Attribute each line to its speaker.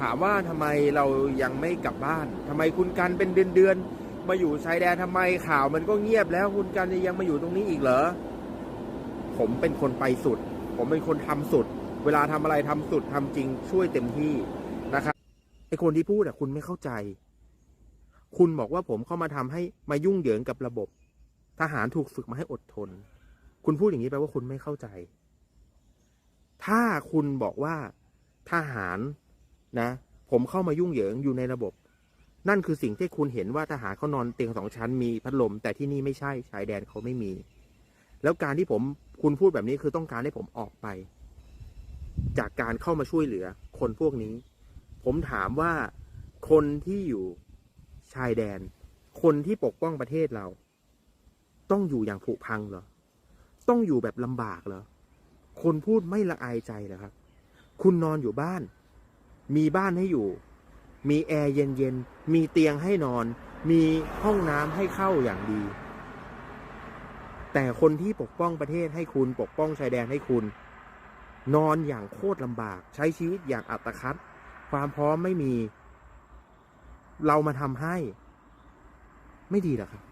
Speaker 1: ถามว่าทำไมเรายังไม่กลับบ้านทำไมคุณกันเป็นเดือนเดือนๆมาอยู่ชายแดนทำไมข่าวมันก็เงียบแล้วคุณกันยังมาอยู่ตรงนี้อีกเหรอผมเป็นคนไปสุด ผมเป็นคนทำสุด เวลาทำอะไรทำสุดทำจริงช่วยเต็มที่นะครับไอคนที่พูดอะคุณไม่เข้าใจ คุณบอกว่าผมเข้ามาทำให้มายุ่งเหยิงกับระบบ ทหารถูกฝึกมาให้อดทน คุณพูดอย่างนี้แปลว่าคุณไม่เข้าใจ ถ้าคุณบอกว่าทหาร นะ ผมเข้ามายุ่งเหยิงอยู่ในระบบ นั่นคือสิ่งที่คุณเห็นว่าทหารเขานอนเตียงสองชั้นมีพัดลม แต่ที่นี่ไม่ใช่ชายแดนเขาไม่มี แล้วการที่ผมคุณพูดแบบนี้คือต้องการให้ผมออกไป จากการเข้ามาช่วยเหลือ คนพวกนี้ ผมถามว่าคนที่อยู่ชายแดน คนที่ปกป้องประเทศเรา ต้องอยู่อย่างผุพังเหรอ ต้องอยู่แบบลำบากเหรอ คนพูดไม่ละอายใจเหรอครับ คุณนอนอยู่บ้าน มีบ้านให้อยู่ มีแอร์เย็นๆ มีเตียงให้นอน มีห้องน้ำให้เข้าอย่างดี แต่คนที่ปกป้องประเทศให้คุณปกป้องชายแดนให้คุณ นอนอย่างโคตรลำบาก ใช้ชีวิตอย่างอัตคัด ความพร้อมไม่มี เรามาทำให้ ไม่ดีหรอครับ